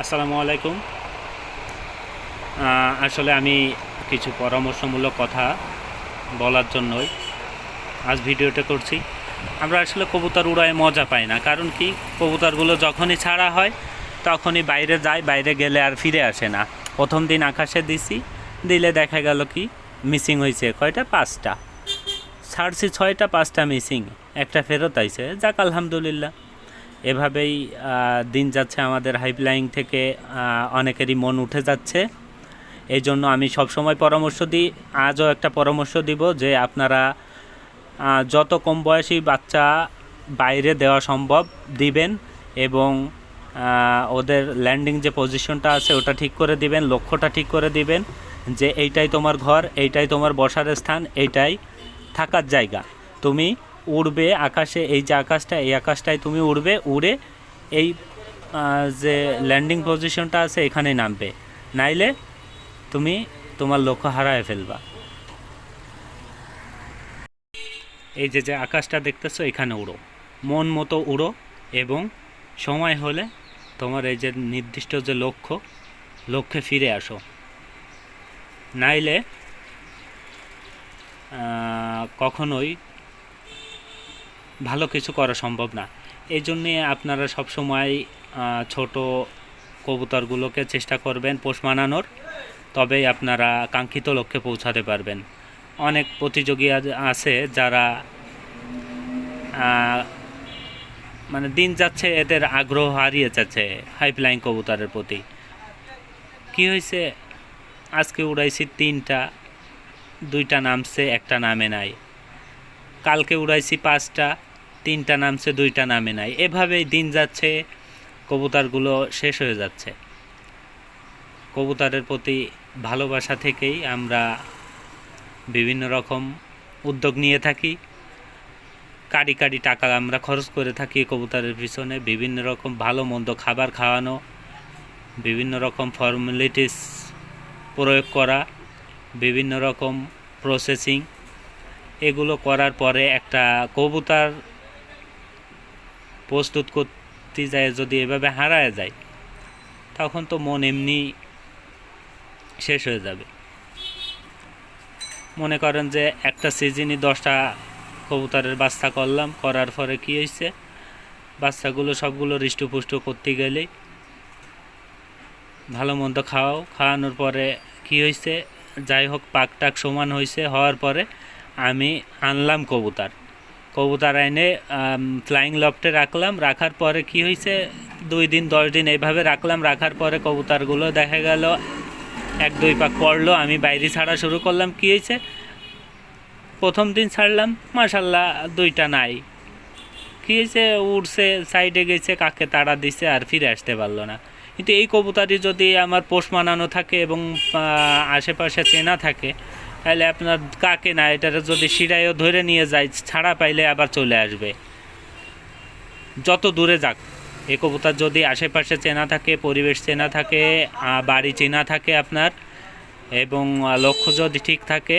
আসসালামু আলাইকুম। আসলে আমি কিছু পরামর্শমূলক কথা বলার জন্যই আজ ভিডিওটা করছি। আমরা আসলে কবুতর উড়ায় মজা পাই না, কারণ কি? কবুতরগুলো যখনই ছাড়া হয়, তখনই বাইরে যায়, বাইরে গেলে আর ফিরে আসে না। প্রথম দিন আকাশে দিছি, দিলে দেখা গেল কি? মিসিং হয়েছে কয়টা? পাঁচটা। ছাড়ছি ছয়টা, পাঁচটা মিসিং, একটা ফেরত আইছে। যাক, আলহামদুলিল্লাহ। এভাবেই দিন যাচ্ছে আমাদের হাইপলাইন থেকে অনেকেরই মন উঠে যাচ্ছে। এই জন্য আমি সবসময় পরামর্শ দিই, আজও একটা পরামর্শ দিব যে আপনারা যত কম বয়সী বাচ্চা বাইরে দেওয়া সম্ভব দিবেন এবং ওদের ল্যান্ডিং যে পজিশনটা আছে ওটা ঠিক করে দিবেন, লক্ষ্যটা ঠিক করে দিবেন যে এইটাই তোমার ঘর, এইটাই তোমার বসার স্থান, এইটাই থাকার জায়গা। তুমি উড়বে আকাশে, এই যে আকাশটা, এই আকাশটায় তুমি উড়বে, উড়ে এই যে ল্যান্ডিং পজিশনটা আছে এখানে নামবে। নাইলে তুমি তোমার লক্ষ্য হারায় ফেলবা। এই যে যে আকাশটা দেখতেছো, এখানে উড়ো। মন মতো উড়ো এবং সময় হলে তোমার এই যে নির্দিষ্ট যে লক্ষ্য, লক্ষ্যে ফিরে আসো। নাইলে কখনোই ভালো কিছু করা সম্ভব না। এই জন্যে আপনারা সবসময় ছোট কবুতরগুলোকে চেষ্টা করবেন পোষ মানানোর, তবেই আপনারা কাঙ্ক্ষিত লক্ষ্যে পৌঁছাতে পারবেন। অনেক প্রতিযোগী আছে যারা মানে দিন যাচ্ছে এদের আগ্রহ হারিয়ে যাচ্ছে হাইপলাইন কবুতরের প্রতি। কি হয়েছে? আজকে উড়াইছি তিনটা, দুইটা নামছে, একটা নামে নাই। কালকে উড়াইছি পাঁচটা তিনটা নামছে, দুইটা নামে নাই। এভাবেই দিন যাচ্ছে, কবুতরগুলো শেষ হয়ে যাচ্ছে। কবুতরের প্রতি ভালোবাসা থেকেই আমরা বিভিন্ন রকম উদ্যোগ নিয়ে থাকি। কাড়ি কাড়ি টাকা আমরা খরচ করে থাকি কবুতরের পিছনে। বিভিন্ন রকম ভালো মন্দ খাবার খাওয়ানো, বিভিন্ন রকম ফর্মালিটিস প্রয়োগ করা, বিভিন্ন রকম প্রসেসিং এগুলো করার পরে একটা কবুতর প্রস্তুত করতে যায়, যদি এভাবে হারায় যায়, তখন তো মন এমনি শেষ হয়ে যাবে। মনে করেন যে একটা সিজনই দশটা কবুতরের বাচ্চা করলাম, করার পরে কী হয়েছে? বাচ্চাগুলো সবগুলো হৃষ্টপুষ্ট করতে গেলেই ভালো মন্দ খাওয়াও, খাওয়ানোর পরে কি হয়েছে? যাই হোক পাক টাক সমান হয়েছে, হওয়ার পরে আমি আনলাম কবুতর। কবুতর এনে ফ্লাইং লফটে রাখলাম। রাখার পরে কি হয়েছে দুই দিন, দশ দিন এইভাবে রাখলাম। রাখার পরে কবুতরগুলো দেখা গেল, এক, দুই পাক পড়ল। আমি বাইরে ছাড়া শুরু করলাম। কি হয়েছে প্রথম দিন ছাড়লাম। মাসাল্লাহ দুইটা নাই। কি হয়েছে উড়ছে সাইডে গেছে, কাকে তাড়া দিছে আর ফিরে আসতে পারল না। কিন্তু এই কবুতরই যদি আমার পোষ মানানো থাকে এবং আশেপাশে চেনা থাকে তাহলে আপনার কাকে না এটা যদি শিরায়ও ধরে নিয়ে যায়, ছাড়া পাইলে আবার চলে আসবে। যত দূরে যাক, এ কবুতর যদি আশেপাশে চেনা থাকে, পরিবেশ চেনা থাকে বাড়ি চেনা থাকে আপনার, এবং লক্ষ্য যদি ঠিক থাকে,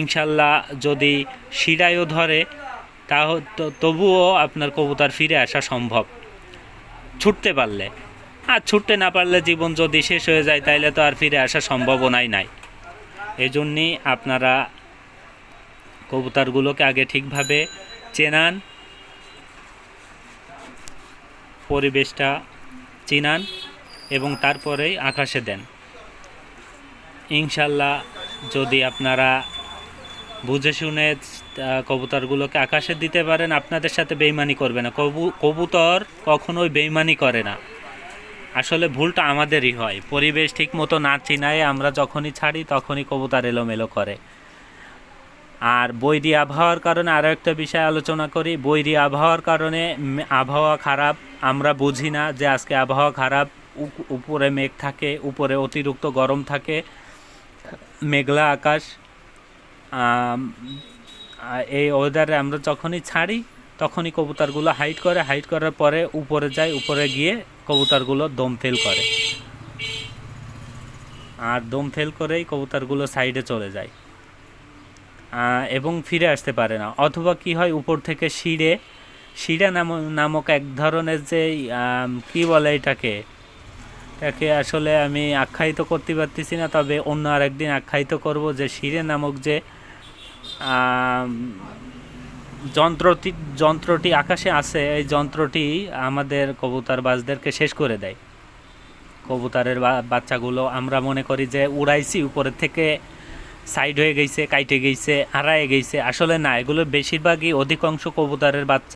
ইনশাল্লাহ যদি শিরায়ও ধরে তা, তবুও আপনার কবুতর ফিরে আসা সম্ভব। ছুটতে পারলে। আর ছুটতে না পারলে জীবন যদি শেষ হয়ে যায়, তাইলে তো আর ফিরে আসার সম্ভাবনাই নাই। এই জন্যই আপনারা কবুতরগুলোকে আগে ঠিকভাবে চেনান, পরিবেশটা চিনান এবং তারপরেই আকাশে দেন। ইনশাল্লাহ যদি আপনারা বুঝে শুনে কবুতরগুলোকে আকাশে দিতে পারেন, আপনাদের সাথে বেইমানি করবে না। কবু, কবুতর কখনোই বেইমানি করে না। আসলে ভুলটা আমাদেরই হয়। পরিবেশ ঠিক মতো না চিনায় আমরা যখনই ছাড়ি তখনই কবুতর এলোমেলো করে। আর বৈরী আবহাওয়ার কারণে আরও একটা বিষয় আলোচনা করি। বৈরী আবহাওয়ার কারণে আবহাওয়া খারাপ। আমরা বুঝি না যে আজকে আবহাওয়া খারাপ। উপ- উপরে মেঘ থাকে, উপরে অতিরিক্ত গরম থাকে, মেঘলা আকাশ। এই ওয়েদারে আমরা যখনই ছাড়ি, তখনই কবুতরগুলো হাইট করে হাইট করার পরে উপরে যায়, উপরে গিয়ে কবুতরগুলো দম ফেল করে। আর দম ফেল করেই কবুতরগুলো সাইডে চলে যায়। এবং ফিরে আসতে পারে না। অথবা কি হয়, উপর থেকে শিড়ে শিড়া নাম, নামক এক ধরনের যে কি বলে এটাকে? তাকে আসলে আমি আখ্যায়িত করতে পারতেছি না, তবে অন্য আরেকদিন আখ্যায়িত করব যে শিরে নামক যে যন্ত্রটি যন্ত্রটি আকাশে আছে, এই যন্ত্রটি আমাদের কবুতার বাজদেরকে শেষ করে দেয়। কবুতারের বাচ্চাগুলো আমরা মনে করি যে উড়াইছি, উপরের থেকে সাইড হয়ে গেছে, কাইটে গেছে, হারায় গেছে। আসলে না, এগুলো বেশিরভাগই অধিকাংশ কবুতারের বাচ্চা